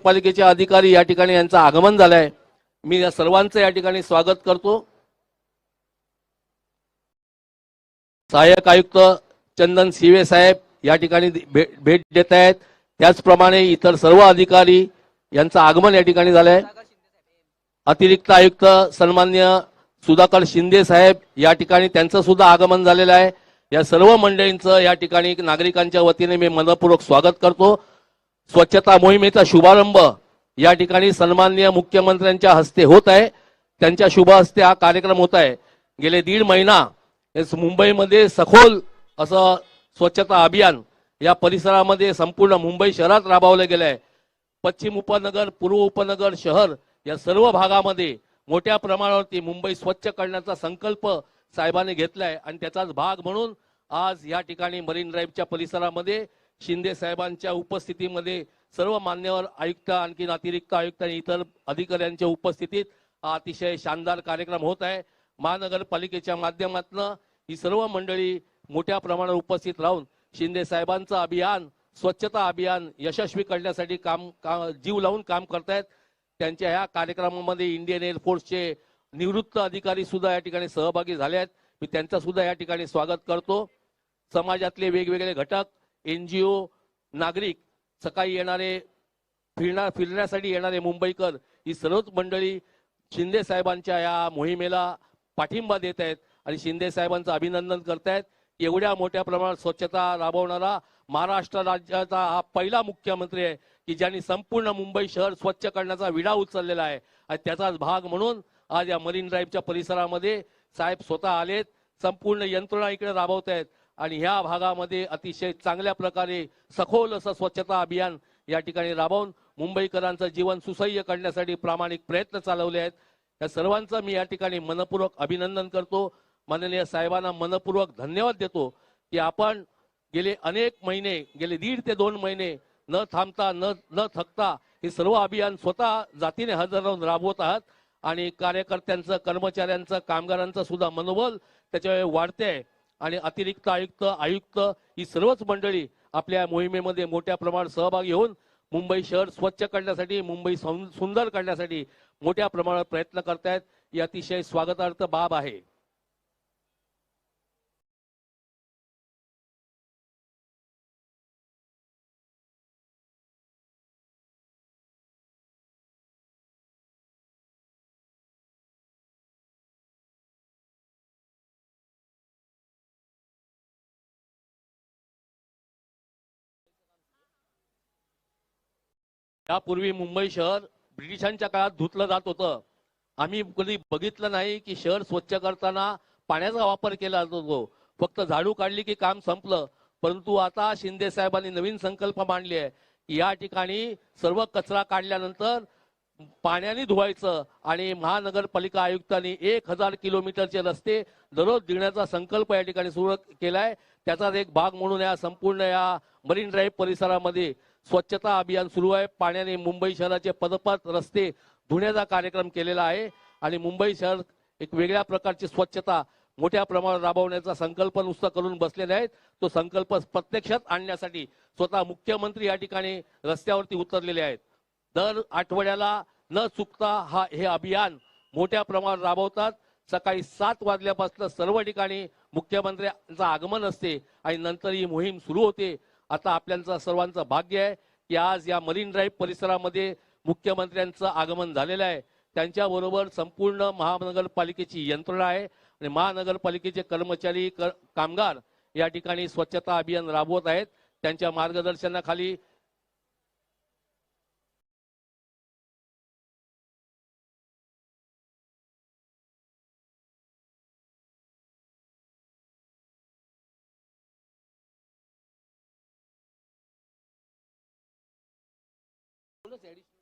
पालिकेचे अधिकारी या ठिकाणी यांचं आगमन झालंय. मी या सर्वांचं या ठिकाणी स्वागत करतो. सहाय्यक आयुक्त चंदन सिवे साहेब या ठिकाणी भेट देत आहेत. त्याचप्रमाणे इतर सर्व अधिकारी यांचं आगमन या ठिकाणी झालंय. अतिरिक्त आयुक्त सन्मान्य सुधाकर शिंदे साहेब या ठिकाणी त्यांचं सुद्धा आगमन झालेलं आहे. या सर्व मंडळींचं या ठिकाणी नागरिकांच्या वतीने मी मनपूर्वक स्वागत करतो. स्वच्छता मोहिमेचा शुभारंभ या ठिकाणी सन्माननीय मुख्यमंत्र्यांच्या हस्ते होत आहे. त्यांच्या शुभ हस्ते हा कार्यक्रम होत आहे. गेले दीड महिना मुंबईमध्ये सखोल असं स्वच्छता अभियान या परिसरामध्ये संपूर्ण मुंबई शहरात राबवलं गेलं आहे. पश्चिम उपनगर पूर्व उपनगर शहर या सर्व भागामध्ये मोठ्या प्रमाणावरती मुंबई स्वच्छ करण्याचा संकल्प साहेबांनी घेतलाय. आणि त्याचाच भाग म्हणून आज या ठिकाणी मरीन ड्राईव्हच्या परिसरामध्ये शिंदे साहेबांच्या उपस्थितीमध्ये सर्व मान्यवर आयुक्त आणखी अतिरिक्त आयुक्त आणि इतर अधिकाऱ्यांच्या उपस्थितीत हा अतिशय शानदार कार्यक्रम होत आहे. महानगरपालिकेच्या माध्यमातून ही सर्व मंडळी मोठ्या प्रमाणावर उपस्थित राहून शिंदे साहेबांचं अभियान स्वच्छता अभियान यशस्वी करण्यासाठी काम का, जीव लावून काम करतायत. त्यांच्या ह्या कार्यक्रमामध्ये इंडियन एअरफोर्सचे निवृत्त अधिकारी सुद्धा या ठिकाणी सहभागी झाले आहेत. मी त्यांचं सुद्धा या ठिकाणी स्वागत करतो. समाजातले वेगवेगळे घटक एनजीओ नागरिक सकाळी येणारे फिरणार फिरण्यासाठी येणारे मुंबईकर ही सर्वच मंडळी शिंदे साहेबांच्या या मोहिमेला पाठिंबा देत आहेत आणि शिंदे साहेबांचं अभिनंदन करतायत. एवढ्या मोठ्या प्रमाणात स्वच्छता राबवणारा महाराष्ट्र राज्याचा हा पहिला मुख्यमंत्री आहे की ज्यांनी संपूर्ण मुंबई शहर स्वच्छ करण्याचा विडा उचललेला आहे. आणि त्याचाच भाग म्हणून आज या मरीन ड्राईव्हच्या परिसरामध्ये साहेब स्वतः आलेत. संपूर्ण यंत्रणा इकडे राबवत आहेत आणि ह्या भागामध्ये अतिशय चांगल्या प्रकारे सखोल असं स्वच्छता अभियान या ठिकाणी राबवून मुंबईकरांचं जीवन सुसह्य करण्यासाठी प्रामाणिक प्रयत्न चालवले आहेत. या सर्वांचं मी या ठिकाणी मनपूर्वक अभिनंदन करतो. माननीय साहेबांना मनपूर्वक धन्यवाद देतो की आपण गेले अनेक महिने गेले दीड ते दोन महिने न थांबता न न थकता हे सर्व अभियान स्वतः जातीने हजर राहून राबवत आहात. आणि कार्यकर्त्यांचं कर्मचाऱ्यांचं कामगारांचं सुद्धा मनोबल त्याच्या वाढते आहे आणि अतिरिक्त आयुक्त आयुक्त ही सर्वच मंडळी आपल्या मोहिमेमध्ये मोठ्या प्रमाणात सहभागी होऊन मुंबई शहर स्वच्छ करण्यासाठी मुंबई सुंदर करण्यासाठी मोठ्या प्रमाणात प्रयत्न करतायत. ही अतिशय स्वागतार्थ बाब आहे. यापूर्वी मुंबई शहर ब्रिटिशांच्या काळात धुतलं जात होतं. आम्ही कधी बघितलं नाही की शहर स्वच्छ करताना पाण्याचा वापर केला जातो फक्त झाडू काढली की काम संपलं. परंतु आता शिंदे साहेबांनी नवीन संकल्प मांडली आहे की या ठिकाणी सर्व कचरा काढल्यानंतर पाण्याने धुवायचं आणि महानगरपालिका आयुक्तांनी एक हजार किलोमीटरचे रस्ते दररोज देण्याचा संकल्प या ठिकाणी सुरू केलाय. त्याचाच एक भाग म्हणून या संपूर्ण या मरीन ड्राईव्ह परिसरामध्ये स्वच्छता अभियान सुरू आहे. पाण्याने मुंबई शहराचे पदपथ रस्ते धुण्याचा कार्यक्रम केलेला आहे आणि मुंबई शहर एक वेगळ्या प्रकारची स्वच्छता मोठ्या प्रमाणात राबवण्याचा संकल्प नुसता करून बसलेले आहेत. तो संकल्प प्रत्यक्षात आणण्यासाठी स्वतः मुख्यमंत्री या ठिकाणी रस्त्यावरती उतरलेले आहेत. दर आठवड्याला न चुकता हा हे अभियान मोठ्या प्रमाणात राबवतात. सकाळी सात वाजल्यापासून सर्व ठिकाणी मुख्यमंत्र्यांचं आगमन असते आणि नंतर ही मोहीम सुरू होते. आता आपल्याचा सर्वांचं भाग्य आहे की आज या मरीन ड्राईव्ह परिसरामध्ये मुख्यमंत्र्यांचं आगमन झालेलं आहे. त्यांच्याबरोबर संपूर्ण महानगरपालिकेची यंत्रणा आहे आणि महानगरपालिकेचे कर्मचारी क- कामगार या ठिकाणी स्वच्छता अभियान राबवत आहेत. त्यांच्या मार्गदर्शनाखाली Gracias,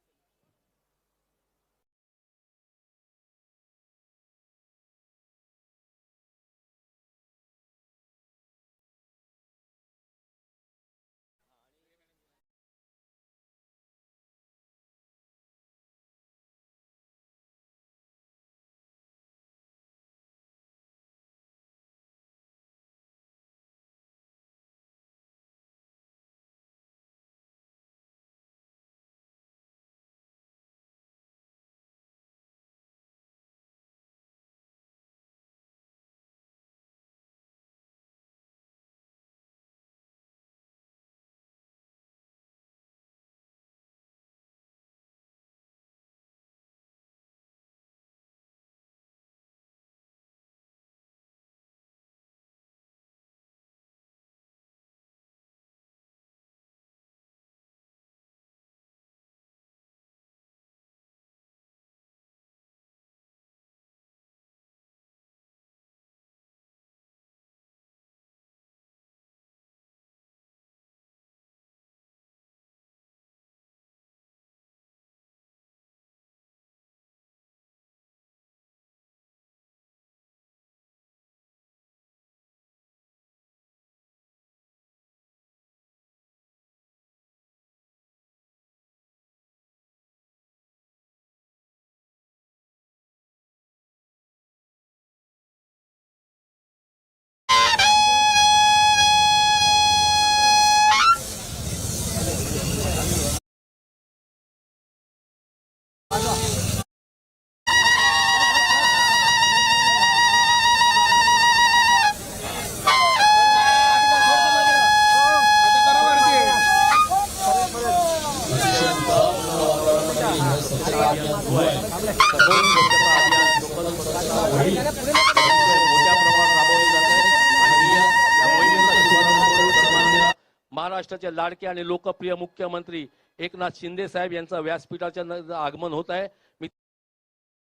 महाराष्ट्राचे लाडके आणि लोकप्रिय मुख्यमंत्री एकनाथ शिंदे साहेब यांचं व्यासपीठाच्या आगमन होत आहे. मी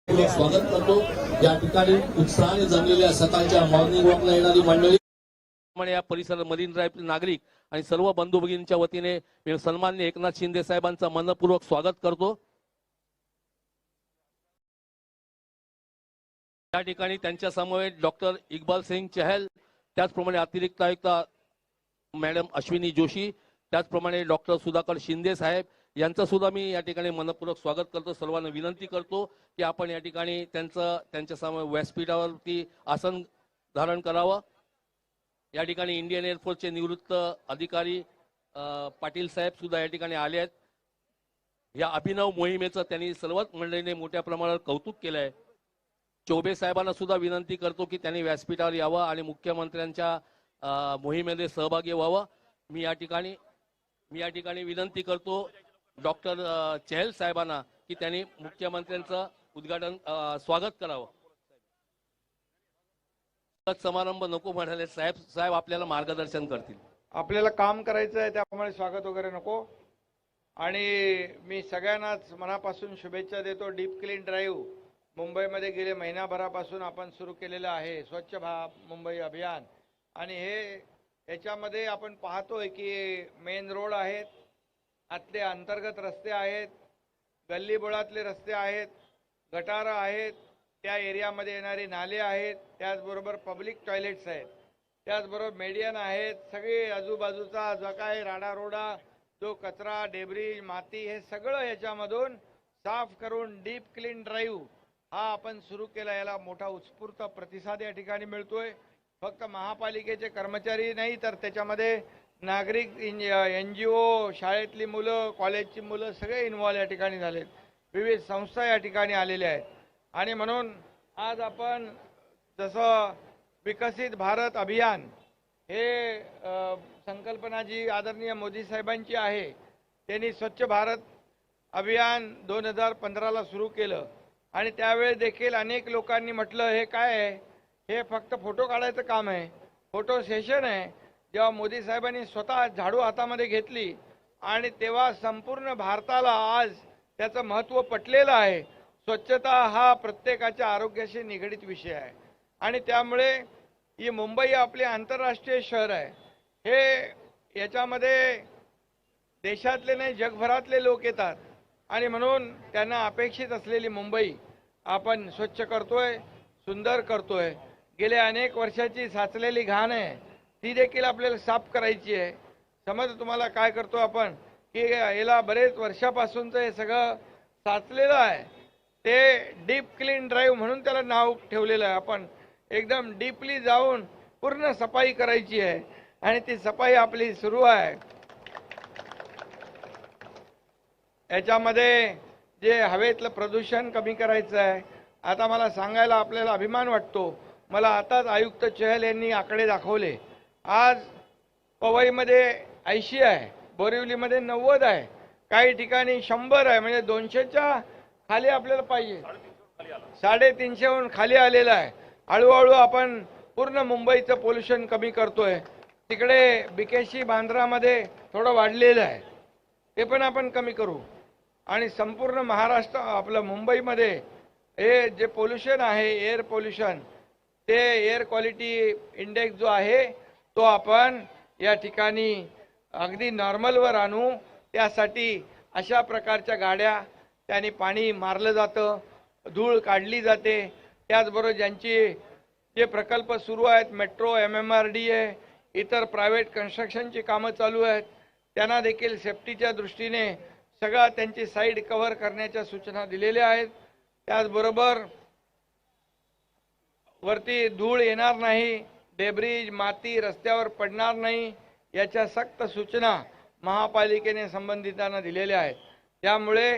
स्वागत करतो. या ठिकाणी उत्साहाने जमलेल्या सकाळच्या मॉर्निंग वॉकला येणारी मंडळी. या ड्राईव्ह नागरिक आणि सर्व बंधू भगिनींच्या वतीने मी सन्मान्य एकनाथ शिंदे साहेबांचं मनपूर्वक स्वागत करतो. या ठिकाणी त्यांच्या समवेत डॉक्टर इक्बाल सिंग चहल त्याचप्रमाणे अतिरिक्त आयुक्त मॅडम अश्विनी जोशी त्याचप्रमाणे डॉक्टर सुधाकर शिंदे साहेब यांचं सुद्धा मी या ठिकाणी मनपूर्वक स्वागत करतो. सर्वांना विनंती करतो की आपण या ठिकाणी त्यांचं त्यांच्या सम व्यासपीठावरती आसन धारण करावं. या ठिकाणी इंडियन एअरफोर्सचे निवृत्त अधिकारी पाटील साहेब सुद्धा या ठिकाणी आले आहेत. या अभिनव मोहिमेचं त्यांनी सर्वच मंडळीने मोठ्या प्रमाणावर कौतुक केलं आहे चौबे साहेबांना सुद्धा विनंती करतो की त्यांनी व्यासपीठावर यावं आणि मुख्यमंत्र्यांच्या मोहिमेमध्ये सहभागी व्हावं. मी या ठिकाणी मी या ठिकाणी विनंती करतो डॉक्टर चहल साहेबांना की त्यांनी मुख्यमंत्र्यांचं उद्घाटन स्वागत करावं. समारंभ नको म्हणाले साहेब साहेब आपल्याला मार्गदर्शन करतील. आपल्याला काम करायचं आहे त्यामुळे स्वागत वगैरे नको. आणि मी सगळ्यांनाच मनापासून शुभेच्छा देतो. डीप क्लीन ड्राईव्ह मुंबईमध्ये गेले महिनाभरापासून आपण सुरू केलेलं आहे. स्वच्छ भा मुंबई अभियान. आणि हे याच्यामध्ये आपण पाहतोय की मेन रोड आहेत आतले अंतर्गत रस्ते आहेत गल्लीबोळातले रस्ते आहेत गटारं आहेत त्या एरियामध्ये येणारे नाले आहेत त्याचबरोबर पब्लिक टॉयलेट्स आहेत त्याचबरोबर मेडियन आहेत सगळे आजूबाजूचा जो काय राडारोडा जो कचरा डेब्रिज माती हे सगळं याच्यामधून साफ करून डीप क्लीन ड्राईव्ह हा आपण सुरू केला याला मोठा उत्स्फूर्त प्रतिसाद या ठिकाणी मिळतोय. फक्त महापालिकेचे कर्मचारी नाही तर त्याच्यामध्ये नागरिक एन जी ओ शाळेतली मुलं कॉलेजची मुलं सगळे इन्व्हॉल्व या ठिकाणी झालेत. विविध संस्था या ठिकाणी आलेल्या आहेत. आणि म्हणून आज आपण जसं विकसित भारत अभियान हे संकल्पना जी आदरणीय मोदी साहेबांची आहे त्यांनी स्वच्छ भारत अभियान दोन हजार पंधराला सुरू केलं. आणि त्यावेळेस देखील अनेक लोकांनी म्हटलं हे काय आहे? हे फक्त फोटो काढायचं काम आहे. फोटो सेशन आहे. जेव्हा मोदी साहेबांनी स्वतः झाडू हातामध्ये घेतली आणि तेव्हा संपूर्ण भारताला आज त्याचं महत्त्व पटलेलं आहे. स्वच्छता हा प्रत्येकाच्या आरोग्याशी निगडीत विषय आहे. आणि त्यामुळे ही मुंबई आपले आंतरराष्ट्रीय शहर आहे. हे याच्यामध्ये देशातले नाही जगभरातले लोक येतात. आणि म्हणून त्यांना अपेक्षित असलेली मुंबई आपण स्वच्छ करतोय सुंदर करतोय. गेल्या अनेक वर्षाची साचलेली घाण आहे ती देखील आपल्याला साफ करायची आहे. समज तुम्हाला काय करतो आपण की याला बरेच वर्षापासूनचं हे सगळं साचलेलं आहे. ते डीप क्लीन ड्राईव्ह म्हणून त्याला नाव ठेवलेलं आहे. आपण एकदम डीपली जाऊन पूर्ण सफाई करायची आहे आणि ती सफाई आपली सुरू आहे. याच्यामध्ये जे हवेतलं प्रदूषण कमी करायचं आहे आता मला सांगायला आपल्याला अभिमान वाटतो. मला आताच आयुक्त चहल यांनी आकडे दाखवले. आज पवईमध्ये ऐंशी आहे बोरिवलीमध्ये नव्वद आहे. काही ठिकाणी शंभर आहे म्हणजे दोनशेच्या खाली आपल्याला पाहिजे. साडेतीनशेहून खाली आलेलं आहे. हळूहळू आपण पूर्ण मुंबईचं पोल्युशन कमी करतोय. तिकडे बिकेशी बांद्रामध्ये थोडं वाढलेलं आहे. ते पण आपण कमी करू. आणि संपूर्ण महाराष्ट्र आपलं मुंबईमध्ये हे जे पोल्युशन आहे एअर पोल्युशन ते एअर क्वालिटी इंडेक्स जो आहे तो आपण या ठिकाणी अगदी नॉर्मलवर आणू. त्यासाठी अशा प्रकारच्या गाड्या त्याने पाणी मारलं जातं धूळ काढली जाते. त्याचबरोबर ज्यांची जे प्रकल्प सुरू आहेत metro M M R D A इतर प्रायव्हेट कन्स्ट्रक्शनची कामं चालू आहेत त्यांना देखील सेफ्टीच्या दृष्टीने सगळा त्यांची साईड कव्हर करण्याच्या सूचना दिलेल्या आहेत. त्याचबरोबर वरती धूळ येणार नाही डेब्रिज माती रस्त्यावर पडणार नाही याच्या सक्त सूचना महापालिकेने संबंधितांना दिलेल्या आहेत. त्यामुळे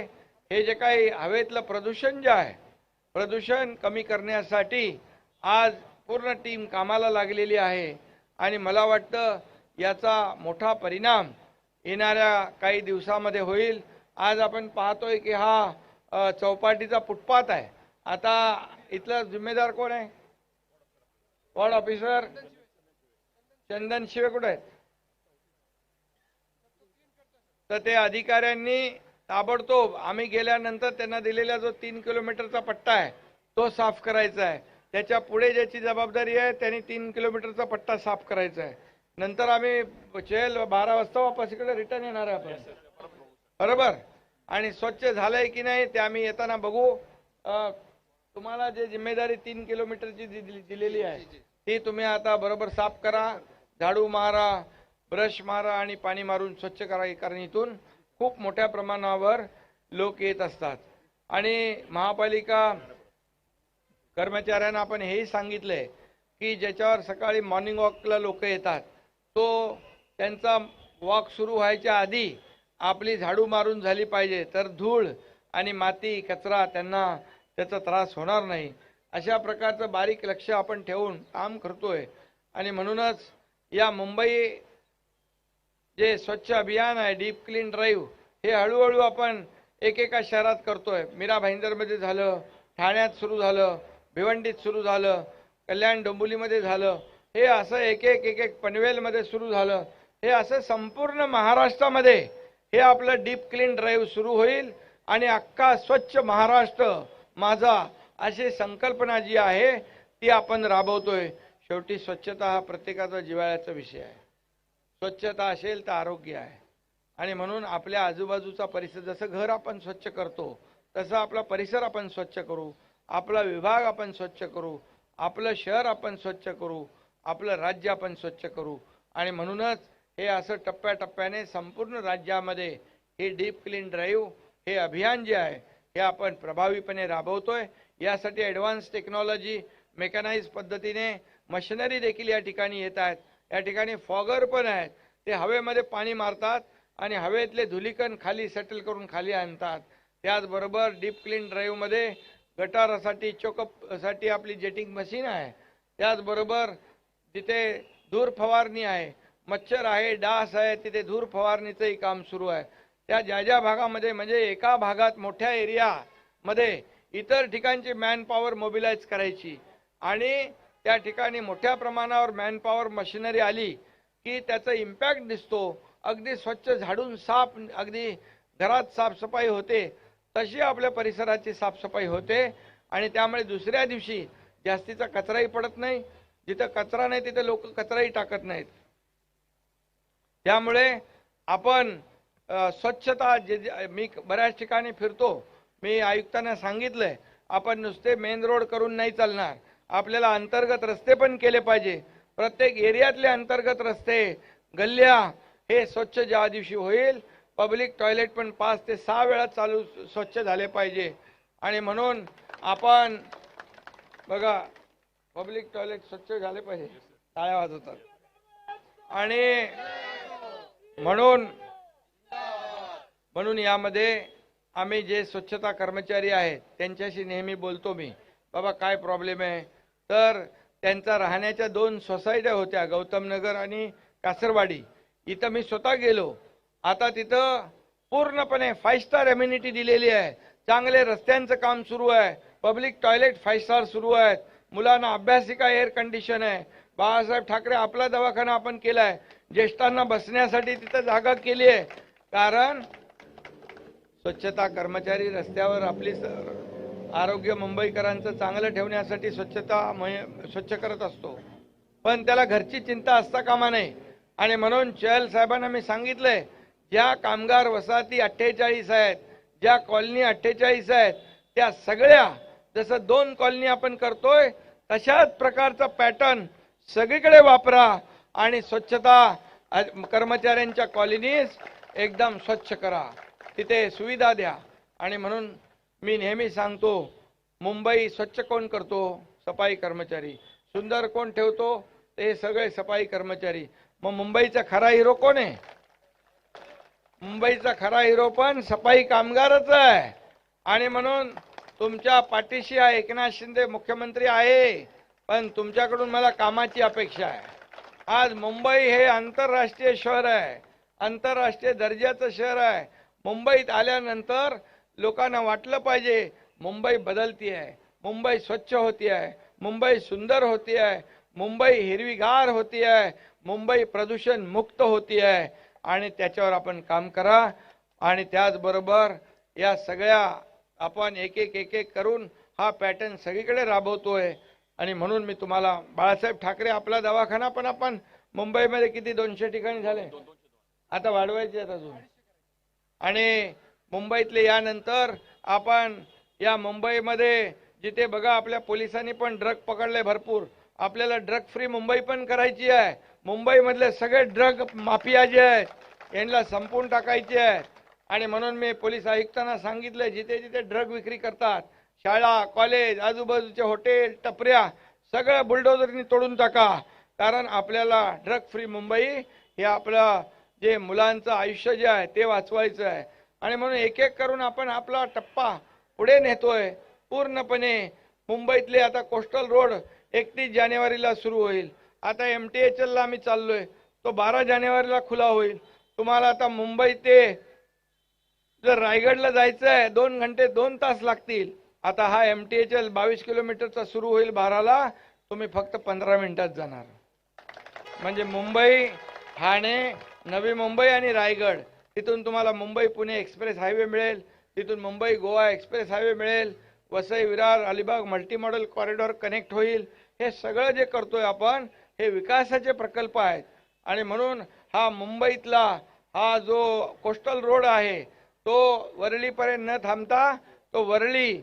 हे जे काही हवेतलं प्रदूषण जे आहे प्रदूषण कमी करण्यासाठी आज पूर्ण टीम कामाला लागलेली आहे आणि मला वाटतं याचा मोठा परिणाम येणाऱ्या काही दिवसामध्ये होईल. आज आपण पाहतोय की हा चौपाटीचा फुटपाथ आहे. आता इथला जिम्मेदार कोण आहे? वॉर्ड ऑफिसर चंदन शिवे कुठे आहेत? तर ते अधिकाऱ्यांनी ताबडतोब आम्ही गेल्यानंतर त्यांना दिलेला जो तीन किलोमीटरचा पट्टा आहे तो साफ करायचा आहे. त्याच्या पुढे ज्याची जबाबदारी आहे त्यांनी तीन किलोमीटरचा पट्टा साफ करायचा आहे. नंतर आम्ही चेल बारा वाजता वापस इकडे रिटर्न येणार आहे आपण. बरोबर? आणि स्वच्छ झालंय की नाही ते आम्ही येताना बघू. तुम्हाला जे जिम्मेदारी तीन किलोमीटरची दिलेली आहे ती तुम्ही आता बरोबर साफ करा झाडू मारा ब्रश मारा आणि पाणी मारून स्वच्छ करा कारण इथून खूप मोठ्या प्रमाणावर लोक येत असतात. आणि महापालिका कर्मचाऱ्यांना आपण हेही सांगितलंय की ज्याच्यावर सकाळी मॉर्निंग वॉकला लोक येतात तो त्यांचा वॉक सुरू व्हायच्या आधी आपली झाडू मारून झाली पाहिजे तर धूळ आणि माती कचरा त्यांना त्याचा त्रास होणार नाही. अशा प्रकारचं बारीक लक्ष आपण ठेवून काम करतोय. आणि म्हणूनच या मुंबई जे स्वच्छ अभियान आहे डीप क्लीन ड्राईव्ह हे हळूहळू आपण एकेका शहरात करतोय. मीरा भाईंदरमध्ये झालं ठाण्यात सुरू झालं भिवंडीत सुरू झालं कल्याण डोंबुलीमध्ये झालं. हे असं एक एक एक एक पनवेलमध्ये सुरू झालं. हे असं संपूर्ण महाराष्ट्रामध्ये हे आपलं डीप क्लीन ड्राईव्ह सुरू होईल. आणि अख्खा स्वच्छ महाराष्ट्र माझा अशी संकल्पना जी आहे ती आपण राबवतोय. शेवटी स्वच्छता हा प्रत्येकाचा जिव्हाळ्याचा विषय आहे. स्वच्छता असेल तर आरोग्य आहे. आणि म्हणून आपल्या आजूबाजूचा परिसर जसं घर आपण स्वच्छ करतो तसं आपला परिसर आपण स्वच्छ करू. आपला विभाग आपण स्वच्छ करू. आपलं शहर आपण स्वच्छ करू. आपलं राज्य आपण स्वच्छ करू. आणि म्हणूनच हे असं टप्प्याटप्प्याने संपूर्ण राज्यामध्ये हे डीप क्लीन ड्राईव्ह हे अभियान जे आहे हे आपण प्रभावीपणे राबवतोय. यासाठी ॲडव्हान्स टेक्नॉलॉजी मेकॅनाइज पद्धतीने मशिनरी देखील या ठिकाणी येत आहेत. या ठिकाणी फॉगर पण आहेत. ते हवेमध्ये पाणी मारतात आणि हवेतले धुलीकण खाली सेटल करून खाली आणतात. त्याचबरोबर डीप क्लीन ड्राईव्हमध्ये गटारासाठी चोकअपसाठी आपली जेटिंग मशीन आहे. त्याचबरोबर तिथे धूर फवारणी आहे. मच्छर आहे डास आहे तिथे धूर फवारणीचंही काम सुरू आहे. त्या ज्या ज्या भागामध्ये म्हणजे एका भागात मोठ्या एरियामध्ये इतर ठिकाणची मॅनपॉवर मोबिलाईज मोबिलाइज करायची. आणि त्या ठिकाणी मोठ्या प्रमाणावर मॅनपॉवर मशिनरी आली की त्याचा इम्पॅक्ट दिसतो. अगदी स्वच्छ झाडून साफ अगदी घरात साफसफाई होते तशी आपल्या परिसराची साफसफाई होते. आणि त्यामुळे दुसऱ्या दिवशी जास्तीचा कचराही पडत नाही. जिथं कचरा नाही तिथे लोक कचराही टाकत नाहीत. त्यामुळे आपण स्वच्छता जे- मी बऱ्याच ठिकाणी फिरतो. मी आयुक्तांना सांगितलंय आपण नुसते मेन रोड करून नाही चालणार. आपल्याला अंतर्गत रस्ते पण केले पाहिजे. प्रत्येक एरियातले अंतर्गत रस्ते गल्ल्या हे स्वच्छ ज्या दिवशी होईल पब्लिक टॉयलेट पण पाच ते सहा वेळा चालू स्वच्छ झाले पाहिजे. आणि म्हणून आपण बघा पब्लिक टॉयलेट स्वच्छ झाले पाहिजे. टाळ्या वाजवतात. आणि म्हणून म्हणून यामध्ये आम्ही जे स्वच्छता कर्मचारी आहेत त्यांच्याशी नेहमी बोलतो मी. बाबा काय प्रॉब्लेम आहे? तर त्यांचा राहण्याच्या दोन सोसायट्या होत्या गौतमनगर आणि कासरवाडी. इथं मी स्वतः गेलो. आता तिथं पूर्णपणे फाईव्ह स्टार एम्युनिटी दिलेली आहे. चांगले रस्त्यांचं काम सुरू आहे. पब्लिक टॉयलेट फाईव्ह स्टार सुरू आहेत. मुलांना अभ्यासिका एअर कंडिशन आहे. बाळासाहेब ठाकरे आपला दवाखाना आपण केला आहे ज्येष्ठांना बसण्यासाठी तिथं जागा केली आहे. कारण स्वच्छता कर्मचारी रस्त्यावर आपली आरोग्य मुंबईकरांचं चांगलं ठेवण्यासाठी स्वच्छता स्वच्छ करत असतो. पण त्याला घरची चिंता असता कामा नये. आणि म्हणून चहल साहेबांना मी सांगितलंय ज्या कामगार वसाहती अठ्ठेचाळीस आहेत ज्या कॉलनी अठ्ठेचाळीस आहेत त्या सगळ्या जसं दोन कॉलनी आपण करतोय तशाच प्रकारचा पॅटर्न सगळीकडे वापरा आणि स्वच्छता कर्मचाऱ्यांच्या कॉलनीज एकदम स्वच्छ करा. तिथे सुविधा द्या. आणि म्हणून मी नेहमी सांगतो मुंबई स्वच्छ कोण करतो? सफाई कर्मचारी. सुंदर कोण ठेवतो? ते सगळे सफाई कर्मचारी. मग मुंबईचा खरा हिरो कोण आहे? मुंबईचा खरा हिरो पण सफाई कामगारच आहे. आणि म्हणून तुमच्या पाठीशी आहे एकनाथ शिंदे मुख्यमंत्री आहे पण तुमच्याकडून मला कामाची अपेक्षा आहे. आज मुंबई हे आंतरराष्ट्रीय शहर आहे. आंतरराष्ट्रीय दर्जाचं शहर आहे. मुंबईत आल्यानंतर लोकांना वाटलं पाहिजे मुंबई बदलती आहे मुंबई स्वच्छ होती आहे मुंबई सुंदर होती आहे मुंबई हिरवीगार होती आहे मुंबई प्रदूषण मुक्त होती आहे. आणि त्याच्यावर आपण काम करा. आणि त्याचबरोबर या सगळ्या आपण एक एक एक एक करून हा पॅटर्न सगळीकडे राबवतोय. आणि म्हणून मी तुम्हाला बाळासाहेब ठाकरे आपला दवाखाना पण आपण मुंबईमध्ये किती दोनशे ठिकाणी झाले? आता वाढवायचे आहेत अजून. आणि मुंबईतले यानंतर आपण या मुंबईमध्ये जिथे बघा आपल्या पोलिसांनी पण ड्रग पकडले भरपूर. आपल्याला ड्रग फ्री मुंबई पण करायची आहे. मुंबईमधले सगळे ड्रग माफिया जे आहेत यांना संपवून टाकायचे आहे आणि म्हणून मी पोलीस आयुक्तांना सांगितलं जिथे जिथे ड्रग विक्री करतात शाळा कॉलेज आजूबाजूचे हॉटेल टपऱ्या सगळं बुलडोजरनी तोडून टाका. कारण आपल्याला ड्रग फ्री मुंबई हे आपलं जे मुलांचं आयुष्य जे आहे ते वाचवायचं आहे. आणि म्हणून एक एक करून आपण आपला टप्पा पुढे नेतोय. पूर्णपणे मुंबईतले आता कोस्टल रोड एकतीस जानेवारीला सुरू होईल. आता एम टी एच एलला आम्ही चाललोय. तो बारा जानेवारीला खुला होईल. तुम्हाला आता मुंबई ते जर रायगडला जायचं आहे दोन घंटे दोन तास लागतील. आता हा एम टी एच एल बावीस किलोमीटरचा सुरू होईल बाराला. तुम्ही फक्त पंधरा मिनिटात जाणार. म्हणजे मुंबई ठाणे नवी मुंबई आणि रायगड. तिथून तुम्हाला मुंबई पुणे एक्सप्रेस हायवे मिळेल. तिथून मुंबई गोवा एक्सप्रेस हायवे मिळेल. Vasai Virar Alibag multi model corridor connect होईल. हे सगळं जे करतोय आपण हे विकासाचे प्रकल्प आहेत. आणि म्हणून हा मुंबईतला हा जो कोस्टल रोड आहे तो वरळीपर्यंत न थांबता तो वरळी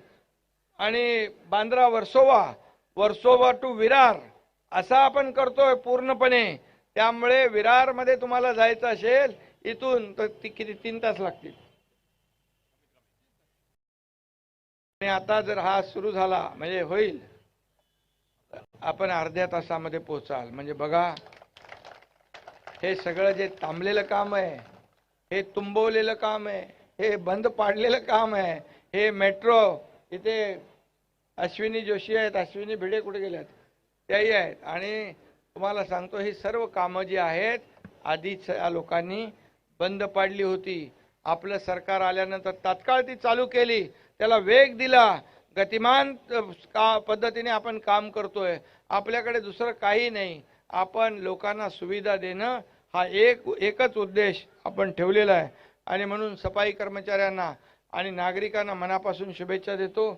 आणि बांद्रा वर्सोवा वर्सोवा टू विरार असा आपण करतोय पूर्णपणे. त्यामुळे विरारमध्ये तुम्हाला जायचं असेल इथून तर ती किती तीन तास लागतील. आणि आता जर हा सुरू झाला म्हणजे होईल आपण अर्ध्या तासामध्ये पोचाल म्हणजे बघा हे सगळं जे थांबलेलं काम आहे हे तुंबवलेलं काम आहे हे बंद पाडलेलं काम आहे हे मेट्रो इथे अश्विनी जोशी आहेत अश्विनी भिडे कुठे गेल्यात? त्याही आहेत. आणि तुम्हाला सांगतो ही सर्व कामं जी आहेत आधीच या लोकांनी बंद पाडली होती. आपलं सरकार आल्यानंतर तात्काळ ती चालू केली. त्याला वेग दिला. गतिमान का पद्धतीने आपण काम करतोय. आपल्याकडे दुसरं काही नाही. आपण लोकांना सुविधा देणं हा एक एकच उद्देश आपण ठेवलेला आहे. आणि म्हणून सफाई कर्मचाऱ्यांना आणि नागरिकांना मनापासून शुभेच्छा देतो.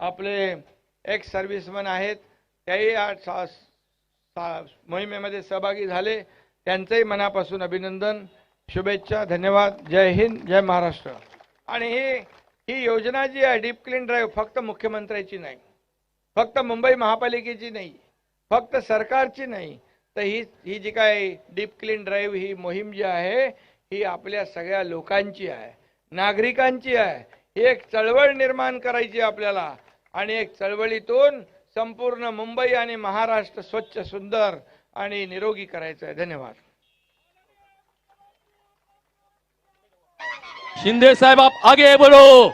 आपले एक्स सर्व्हिसमन आहेत त्याही मोहिमेमध्ये सहभागी झाले. त्यांचंही मनापासून अभिनंदन. शुभेच्छा धन्यवाद. जय हिंद जय महाराष्ट्र. आणि ही ही योजना जी आहे डीप क्लीन ड्राईव्ह फक्त मुख्यमंत्र्याची नाही. फक्त मुंबई महापालिकेची नाही. फक्त सरकारची नाही. तर ही ही जी काय डीप क्लीन ड्राईव्ह ही मोहीम जी आहे ही आपल्या सगळ्या लोकांची आहे. नागरिकांची आहे. ही एक चळवळ निर्माण करायची आपल्याला. आणि एक चळवळीतून संपूर्ण मुंबई आणि महाराष्ट्र स्वच्छ सुंदर आणि निरोगी करायचं आहे. धन्यवाद. शिंदे साहेब आप आगे बढ़ो